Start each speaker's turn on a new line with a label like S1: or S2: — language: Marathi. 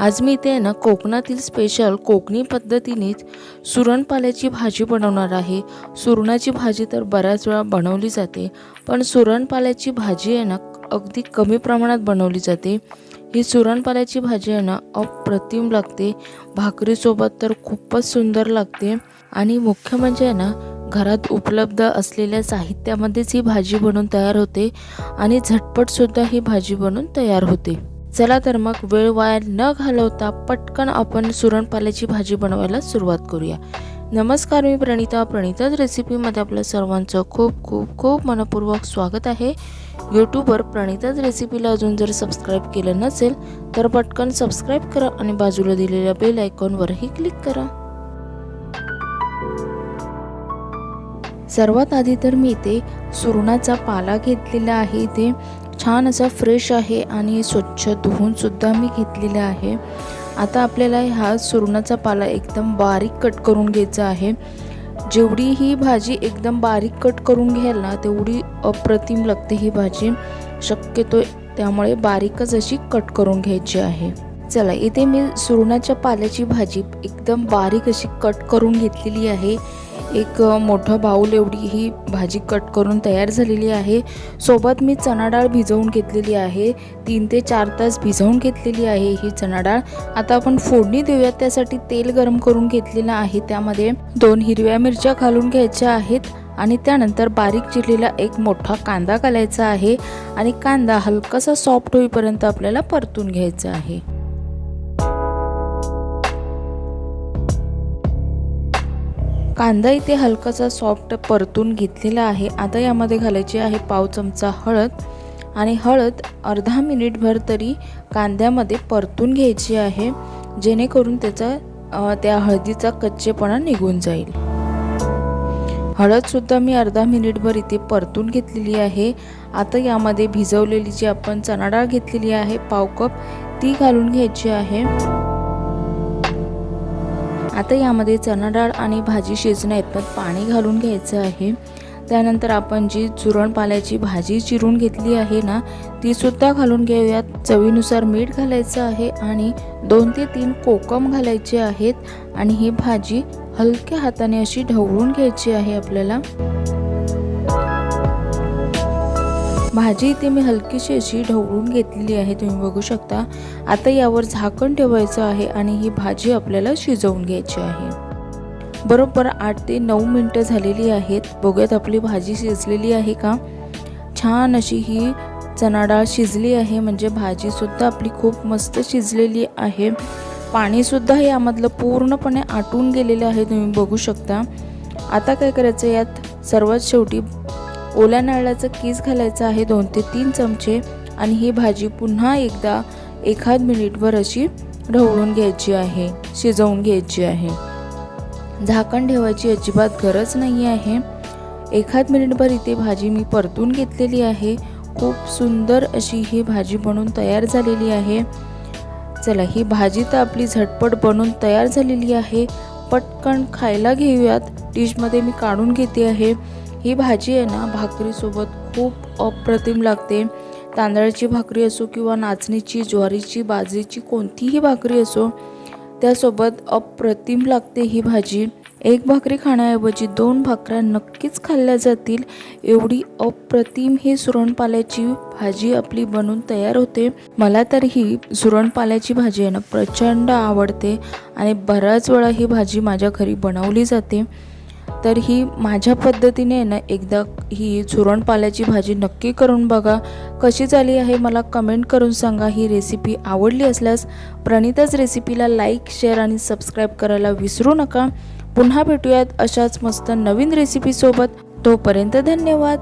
S1: आज मी इथे आहे ना कोकणातील स्पेशल कोकणी पद्धतीनेच सुरणपाल्याची भाजी बनवणार आहे. सुरणाची भाजी तर बऱ्याच वेळा बनवली जाते पण सुरणपाल्याची भाजी आहे ना अगदी कमी प्रमाणात बनवली जाते. ही सुरणपाल्याची भाजी आहे ना अप्रतिम लागते भाकरीसोबत तर खूपच सुंदर लागते आणि मुख्य म्हणजे आहे ना घरात उपलब्ध असलेल्या साहित्यामध्येच ही भाजी बनून तयार होते आणि झटपटसुद्धा ही भाजी बनून तयार होते. चला तर मग वेळ वाया न घालवता पटकन आपण सुरणपाल्याची भाजी बनवायला सुरुवात करूया. नमस्कार मी प्रणिता. प्रणिताच रेसिपीमध्ये आपल्या सर्वांचं खूप खूप खूप मनपूर्वक स्वागत आहे. यूट्यूबवर प्रणिताच रेसिपीला अजून जर सबस्क्राईब केलं नसेल तर पटकन सबस्क्राईब करा आणि बाजूला दिलेल्या बेल आयकॉनवरही क्लिक करा. सर्वात आधी तर मी इथे सुरणाचा पाला घेतलेला आहे. इथे छान असा फ्रेश आहे आणि स्वच्छ धुवूनसुद्धा मी घेतलेला आहे. आता आपल्याला हा सुरणाचा पाला एकदम बारीक कट करून घ्यायचा आहे. जेवढी ही भाजी एकदम बारीक कट करून घ्याल ना तेवढी अप्रतिम लागते ही भाजी. शक्यतो त्यामुळे बारीकच अशी कट करून घ्यायची आहे. चला इथे मी सुरणाच्या पाल्याची भाजी एकदम बारीक अशी कट करून घेतलेली आहे. एक मोठं बाऊल एवढी ही भाजी कट करून तयार झालेली आहे. सोबत मी चणा डाळ भिजवून घेतलेली आहे. तीन ते चार तास भिजवून घेतलेली आहे ही चणा डाळ. आता आपण फोडणी देऊयात त्यासाठी तेल गरम करून घेतलेलं आहे. त्यामध्ये दोन हिरव्या मिरच्या घालून घ्यायच्या आहेत आणि त्यानंतर बारीक चिरलेला एक मोठा कांदा घालायचा आहे आणि कांदा हलकासा सॉफ्ट होईपर्यंत आपल्याला परतून घ्यायचा आहे. कांदा इथे हलकासा सॉफ्ट परतून घेतलेला आहे. आता यामध्ये घालायची आहे पाव चमचा हळद आणि हळद अर्धा मिनिटभर तरी कांद्यामध्ये परतून घ्यायची आहे. जेणेकरून त्याचा त्या हळदीचा कच्चेपणा निघून जाईल. हळदसुद्धा मी अर्धा मिनिटभर इथे परतून घेतलेली आहे. आता यामध्ये भिजवलेली जी आपण चणाडाळ घेतलेली आहे पाव कप ती घालून घ्यायची आहे. आता यामध्ये चणा डाळ आणि भाजी शिजणं इतपत पाणी घालून घ्यायचं आहे. त्यानंतर आपण जी चुरण पाल्याची भाजी चिरून घेतली आहे ना ती सुद्धा घालून घेऊयात. चवीनुसार मीठ घालायचं आहे आणि दोन ते तीन कोकम घालायचे आहेत आणि ही भाजी हलक्या हाताने अशी ढवळून घ्यायची आहे आपल्याला. भाजी इथे मी हलकीशी अशी ढवळून घेतलेली आहे तुम्ही बघू शकता. आता यावर झाकण ठेवायचं आहे आणि ही भाजी आपल्याला शिजवून घ्यायची आहे. बरोबर आठ ते नऊ मिनटं झालेली आहेत. बघूयात आपली भाजी शिजलेली आहे का? छान अशी ही चणा डाळ शिजली आहे म्हणजे भाजीसुद्धा आपली खूप मस्त शिजलेली आहे. पाणीसुद्धा यामधलं पूर्णपणे आटून गेलेलं आहे तुम्ही बघू शकता. आता काय करायचं यात? सर्वात शेवटी ओल्या नारळाचं कीस घालायचं आहे दोन ते तीन चमचे आणि ही भाजी पुन्हा एकदा एखाद मिनिटभर अशी ढवळून घ्यायची आहे शिजवून घ्यायची आहे. झाकण ठेवायची अजिबात गरज नाही आहे. एखाद मिनिटभर इथे भाजी मी परतून घेतलेली आहे. खूप सुंदर अशी ही भाजी बनून तयार झालेली आहे. चला ही भाजी तर आपली झटपट बनून तयार झालेली आहे. पटकन खायला घेऊयात. डिशमध्ये मी काढून घेते आहे. ही भाजी आहे ना भाकरीसोबत खूप अप्रतिम लागते. तांदळाची भाकरी असो किंवा नाचणीची ज्वारीची बाजरीची कोणतीही भाकरी असो त्यासोबत अप्रतिम लागते ही भाजी. एक भाकरी खाण्याऐवजी दोन भाकऱ्या नक्कीच खाल्ल्या जातील. एवढी अप्रतिम ही सुरणपाल्याची भाजी आपली बनून तयार होते. मला तर ही सुरणपाल्याची भाजी आहे ना प्रचंड आवडते आणि बऱ्याच वेळा ही भाजी माझ्या घरी बनवली जाते. तर ही माझ्या पद्धतीने ना एकदा ही सुरणपाल्याची भाजी नक्की करून बघा. कशी झाली आहे मला कमेंट करून सांगा. ही रेसिपी आवडली असल्यास प्रणिताच रेसिपीला लाईक शेअर आणि सबस्क्राईब करायला विसरू नका. पुन्हा भेटूयात अशाच मस्त नवीन रेसिपीसोबत तोपर्यंत धन्यवाद.